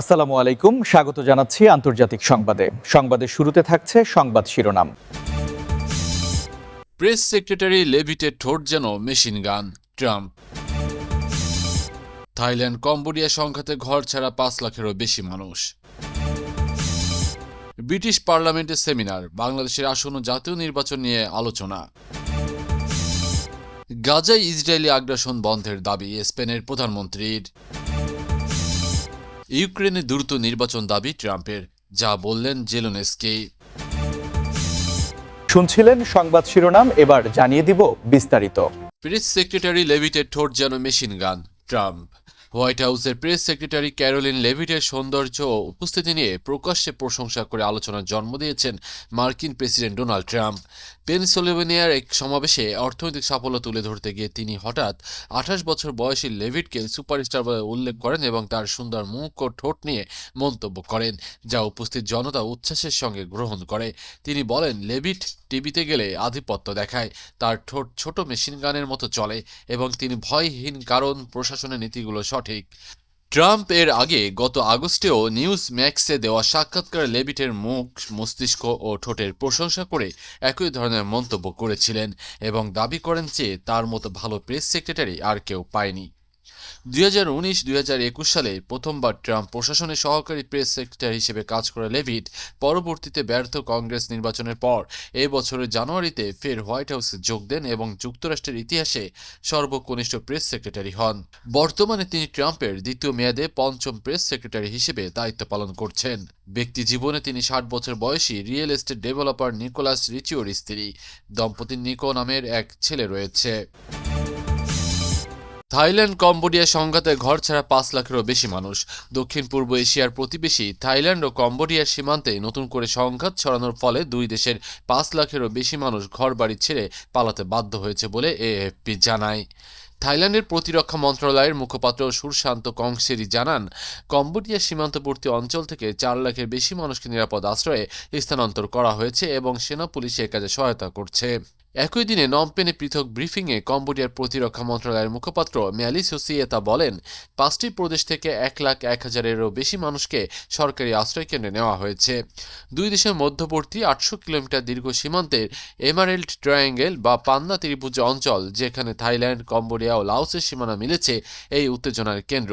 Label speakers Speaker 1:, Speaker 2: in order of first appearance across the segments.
Speaker 1: আসসালামু আলাইকুম, স্বাগত জানাচ্ছি আন্তর্জাতিক সংবাদে। সংবাদের শুরুতে থাকছে সংবাদ শিরোনাম।
Speaker 2: প্রেস সেক্রেটারি লেভিটে ঠোঁট যেন machine gun, Trump. Thailand, Cambodia সংঘাতে ঘর ছাড়া পাঁচ লাখেরও বেশি মানুষ। ব্রিটিশ পার্লামেন্টের সেমিনার, বাংলাদেশের আসন্ন জাতীয় নির্বাচন নিয়ে আলোচনা। গাজায় ইসরায়েলি আগ্রাসন বন্ধের দাবি স্পেনের প্রধানমন্ত্রীর। ইউক্রেনে দ্রুত নির্বাচন দাবি ট্রাম্পের যা বললেন জেলোনেসকে।
Speaker 1: শুনছিলেন সংবাদ শিরোনাম এবার জানিয়ে দিব বিস্তারিত।
Speaker 2: প্রেস সেক্রেটারি লেভিটের ঠোঁট যেন মেশিন গান ট্রাম্প। হোয়াইট হাউসের প্রেস সেক্রেটারি ক্যারোলিন লেভিটের সৌন্দর্য ও উপস্থিতি নিয়ে প্রকাশ্যে প্রশংসা করে আলোচনার জন্ম দিয়েছেন মার্কিন প্রেসিডেন্ট ডোনাল্ড ট্রাম্প। পেনসিলভেনিয়ার এক সমাবেশে অর্থনৈতিক সাফল্য তুলে ধরতে গিয়ে তিনি হঠাৎ আঠাশ বছর বয়সী লেভিটকে সুপারস্টার বলে উল্লেখ করেন এবং তার সুন্দর মুখ ও ঠোঁট নিয়ে মন্তব্য করেন, যা উপস্থিত জনতা উচ্ছ্বাসের সঙ্গে গ্রহণ করে। তিনি বলেন, লেভিট টিভিতে গেলে আধিপত্য দেখায়, তার ঠোঁট ছোট মেশিন গানের মতো চলে এবং তিনি ভয়হীন কারণ, প্রশাসনের নীতিগুলো সঠিক ট্রাম্প এর আগে গত আগস্টেও নিউজ ম্যাক্সে দেওয়া সাক্ষাৎকার লেবিটের মুখ, মস্তিষ্ক ও ঠোঁটের প্রশংসা করে একই ধরনের মন্তব্য করেছিলেন এবং দাবি করেন যে তার মতো ভালো প্রেস সেক্রেটারি আর কেউ পায়নি। দুই হাজার উনিশ, দুই হাজার একুশ সালে প্রথমবার ট্রাম্প প্রশাসনের সহকারী প্রেস সেক্রেটারি হিসেবে কাজ করা লেভিট পরবর্তীতে ব্যর্থ কংগ্রেস নির্বাচনের পর। এই বছরের জানুয়ারিতে ফের হোয়াইট হাউসে যোগ দেন এবং যুক্তরাষ্ট্রের ইতিহাসে সর্বকনিষ্ঠ প্রেস সেক্রেটারি হন। বর্তমানে তিনি ট্রাম্পের দ্বিতীয় মেয়াদে পঞ্চম প্রেস সেক্রেটারি হিসেবে দায়িত্ব পালন করছেন। ব্যক্তি জীবনে তিনি ষাট বছর বয়সী রিয়েল এস্টেট ডেভেলপার নিকোলাস রিচিওর স্ত্রী। দম্পতির নিকো নামের এক ছেলে রয়েছে। থাইল্যান্ড কম্বোডিয়া সংঘাতে ঘর ছাড়া পাঁচ লাখেরও বেশি মানুষ। দক্ষিণ পূর্ব এশিয়ার প্রতিবেশী থাইল্যান্ড ও কম্বোডিয়ার সীমান্তে নতুন করে সংঘাত ছড়ানোর ফলে দুই দেশের পাঁচ লাখেরও বেশি মানুষ ঘর বাড়ি ছেড়ে পালাতে বাধ্য হয়েছে বলে এএফপি জানায়। থাইল্যান্ডের প্রতিরক্ষা মন্ত্রণালয়ের মুখপাত্র সুরশান্ত কংসেরি জানান কম্বোডিয়া সীমান্তবর্তী অঞ্চল থেকে চার লাখের বেশি মানুষকে নিরাপদ আশ্রয়ে স্থানান্তর করা হয়েছে এবং সেনা পুলিশ এ কাজে সহায়তা করছে। একই দিনে নমপেনে পৃথক ব্রিফিংয়ে কম্বোডিয়ার প্রতিরক্ষা মন্ত্রণালয়ের মুখপাত্র ম্যালিস হোসিয়েতা বলেন, পাঁচটি প্রদেশ থেকে এক লাখ এক হাজারেরও বেশি মানুষকে সরকারি আশ্রয়কেন্দ্রে নেওয়া হয়েছে। দুই দেশের মধ্যবর্তী আটশো কিলোমিটার দীর্ঘ সীমান্তের এমারেল্ড ট্রায়াঙ্গেল বা পান্না ত্রিভুজ অঞ্চল, যেখানে থাইল্যান্ড, কম্বোডিয়া ও লাওসের সীমানা মিলেছে, এই উত্তেজনার কেন্দ্র।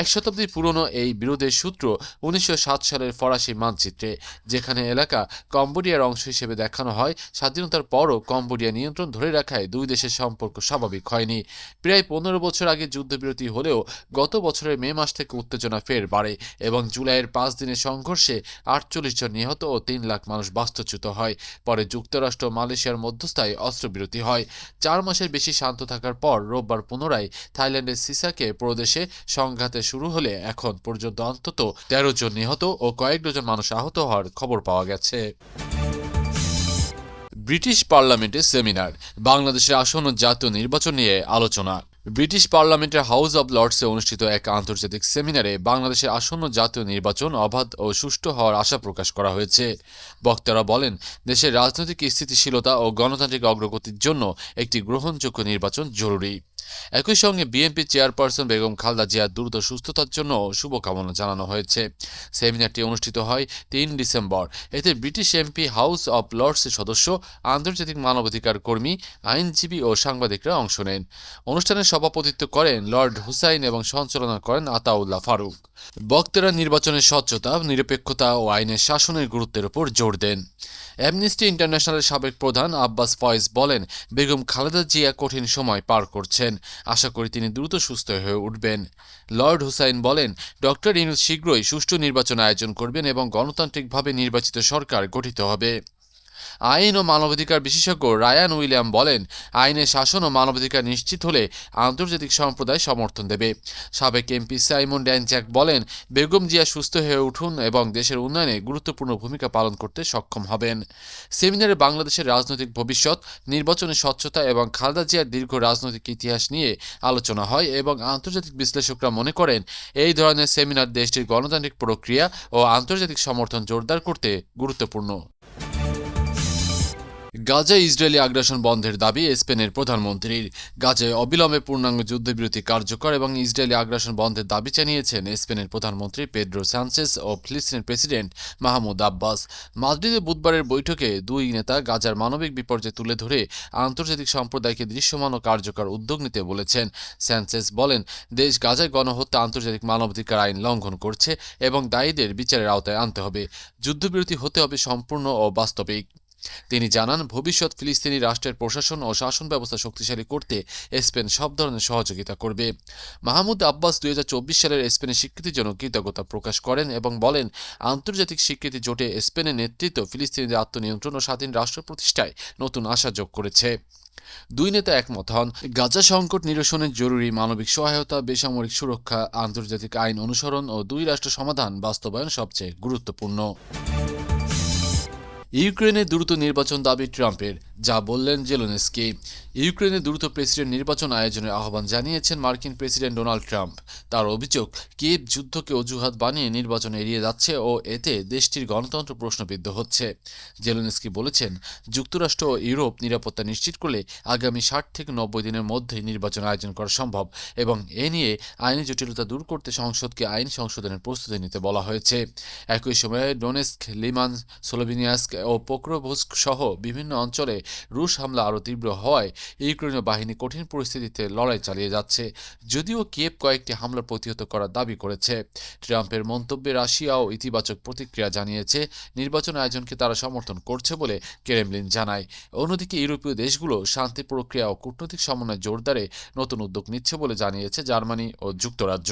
Speaker 2: এক শতাব্দীর পুরনো এই বিরোধের সূত্র উনিশশো সাত সালের ফরাসি মানচিত্রে, যেখানে এলাকা কম্বোডিয়ার অংশ হিসেবে দেখানো হয়, স্বাধীনতার পরও কম্বোডিয়া নিয়ন্ত্রণ ধরে রাখায় দুই দেশের সম্পর্ক স্বাভাবিক হয়নি। প্রায় পনেরো বছর আগে যুদ্ধবিরতি হলেও গত বছরের মে মাস থেকে উত্তেজনা ফের বাড়ে এবং জুলাইয়ের পাঁচ দিনের সংঘর্ষে আটচল্লিশ জন নিহত ও তিন লাখ মানুষ বাস্তুচ্যুত হয়। পরে যুক্তরাষ্ট্র মালয়েশিয়ার মধ্যস্থায় অস্ত্রবিরতি হয়। চার মাসের বেশি শান্ত থাকার পর রোববার পুনরায় থাইল্যান্ডের সিসাকে প্রদেশে সংঘাতে শুরু হলে এখন পর্যন্ত অন্তত তেরো জন নিহত ও কয়েক ডজন মানুষ আহত হওয়ার খবর পাওয়া গেছে। ব্রিটিশ পার্লামেন্টে সেমিনার, বাংলাদেশের আসন্ন জাতীয় নির্বাচন নিয়ে আলোচনা। ব্রিটিশ পার্লামেন্টের হাউস অব লর্ডসে অনুষ্ঠিত এক আন্তর্জাতিক সেমিনারে বাংলাদেশের আসন্ন জাতীয় নির্বাচন অবাধ ও সুষ্ঠু হওয়ার আশা প্রকাশ করা হয়েছে। বক্তারা বলেন, দেশের রাজনৈতিক স্থিতিশীলতা ও গণতান্ত্রিক অগ্রগতির জন্য একটি গ্রহণযোগ্য নির্বাচন জরুরি। একই সঙ্গে বিএনপি চেয়ারপারসন বেগম খালদা জিয়ার দ্রুত সুস্থতার জন্য শুভকামনা জানানো হয়েছে। সেমিনারটি অনুষ্ঠিত হয় তিন ডিসেম্বর। এতে ব্রিটিশ এমপি হাউস অব লর্ডসের সদস্য, আন্তর্জাতিক মানবাধিকার কর্মী, আইনজীবী ও সাংবাদিকরা অংশ নেন। অনুষ্ঠানে সভাপতিত্ব করেন লর্ড হুসাইন এবং সঞ্চালনা করেন আতাউল্লাহ ফারুক। বক্তারা নির্বাচনের স্বচ্ছতা, নিরপেক্ষতা ও আইনের শাসনের গুরুত্বের উপর জোর দেন। অ্যামনিস্টি ইন্টারন্যাশনালের সাবেক প্রধান আব্বাস ফয়েজ বলেন, বেগম খালেদা জিয়া কঠিন সময় পার করছেন। আশা করি তিনি দ্রুত সুস্থ হয়ে উঠবেন। লর্ড হুসাইন বলেন, ডক্টর ইনুস শীঘ্রই সুষ্ঠু নির্বাচন আয়োজন করবেন এবং গণতান্ত্রিকভাবে নির্বাচিত সরকার গঠিত হবে। আইন ও মানবাধিকার বিশেষজ্ঞ রায়ান উইলিয়াম বলেন আইনের শাসন ও মানবাধিকার নিশ্চিত হলে আন্তর্জাতিক সম্প্রদায় সমর্থন দেবে। সাবেক এমপি সাইমন ড্যানচ্যাক বলেন, বেগম জিয়া সুস্থ হয়ে উঠুন এবং দেশের উন্নয়নে গুরুত্বপূর্ণ ভূমিকা পালন করতে সক্ষম হবেন। সেমিনারে বাংলাদেশের রাজনৈতিক ভবিষ্যৎ নির্বাচনের স্বচ্ছতা এবং খালেদা জিয়ার দীর্ঘ রাজনৈতিক ইতিহাস নিয়ে আলোচনা হয় এবং আন্তর্জাতিক বিশ্লেষকরা মনে করেন, এই ধরনের সেমিনার দেশটির গণতান্ত্রিক প্রক্রিয়া ও আন্তর্জাতিক সমর্থন জোরদার করতে গুরুত্বপূর্ণ। গাজায় ইসরায়েলি আগ্রাসন বন্ধের দাবি স্পেনের প্রধানমন্ত্রীর। গাজায় অবিলম্বে পূর্ণাঙ্গ যুদ্ধবিরতি কার্যকর এবং ইসরায়েলি আগ্রাসন বন্ধের দাবি জানিয়েছেন স্পেনের প্রধানমন্ত্রী পেড্রো সানচেস ও ফিলিস্তিনের প্রেসিডেন্ট মাহমুদ আব্বাস। মাদ্রিদে বুধবারের বৈঠকে দুই নেতা গাজার মানবিক বিপর্যয় তুলে ধরে আন্তর্জাতিক সম্প্রদায়কে দৃশ্যমান ও কার্যকর উদ্যোগ নিতে বলেছেন। স্যানচেস বলেন, দেশ গাজায় গণহত্যা আন্তর্জাতিক মানবাধিকার আইন লঙ্ঘন করছে এবং দায়ীদের বিচারের আওতায় আনতে হবে। যুদ্ধবিরতি হতে হবে সম্পূর্ণ ও বাস্তবিক। তিনি জানান, ভবিষ্যৎ ফিলিস্তিনি রাষ্ট্রের প্রশাসন ও শাসন ব্যবস্থা শক্তিশালী করতে স্পেন সব ধরনের সহযোগিতা করবে। মাহমুদ আব্বাস দুই হাজার চব্বিশ সালের স্পেনের স্বীকৃতির জন্য কৃতজ্ঞতা প্রকাশ করেন এবং বলেন, আন্তর্জাতিক স্বীকৃতি জোটে স্পেনের নেতৃত্ব ফিলিস্তিনিদের আত্মনিয়ন্ত্রণ ও স্বাধীন রাষ্ট্র প্রতিষ্ঠায় নতুন আশা যোগ করেছে। দুই নেতা একমত হন, গাজা সংকট নিরসনের জরুরি মানবিক সহায়তা, বেসামরিক সুরক্ষা, আন্তর্জাতিক আইন অনুসরণ ও দুই রাষ্ট্র সমাধান বাস্তবায়ন সবচেয়ে গুরুত্বপূর্ণ। ইউক্রেনে দ্রুত নির্বাচন দাবি ট্রাম্পের। যা বললেন জেলোনেস্কি। ইউক্রেনে দ্রুত প্রেসিডেন্ট নির্বাচন আয়োজনের আহ্বান জানিয়েছেন মার্কিন প্রেসিডেন্ট ডোনাল্ড ট্রাম্প। তার অভিযোগ, কিয়েভ যুদ্ধকে অজুহাত বানিয়ে নির্বাচন এড়িয়ে যাচ্ছে ও এতে দেশটির গণতন্ত্র প্রশ্নবিদ্ধ হচ্ছে। জেলোনেস্কি বলেছেন, যুক্তরাষ্ট্র ও ইউরোপ নিরাপত্তা নিশ্চিত করলে আগামী ষাট থেকে নব্বই দিনের মধ্যেই নির্বাচন আয়োজন করা সম্ভব এবং এ নিয়ে আইনি জটিলতা দূর করতে সংসদকে আইন সংশোধনের প্রস্তুতি নিতে বলা হয়েছে। একই সময়ে ডোনেস্ক লিমান সোলোভিনিয়াস্ক ও পোক্রোভস্ক সহ বিভিন্ন অঞ্চলে রুশ হামলা আরও তীব্র হওয়ায় ইউক্রেনীয় বাহিনী কঠিন পরিস্থিতিতে লড়াই চালিয়ে যাচ্ছে, যদিও কিয়েভ কয়েকটি হামলা প্রতিহত করার দাবি করেছে। ট্রাম্পের মন্তব্যে রাশিয়াও ইতিবাচক প্রতিক্রিয়া জানিয়েছে, নির্বাচন আয়োজনকে তারা সমর্থন করছে বলে কেরেমলিন জানায়। অন্যদিকে ইউরোপীয় দেশগুলো শান্তি প্রক্রিয়া ও কূটনৈতিক সমন্বয় জোরদারে নতুন উদ্যোগ নিচ্ছে বলে জানিয়েছে জার্মানি ও যুক্তরাজ্য।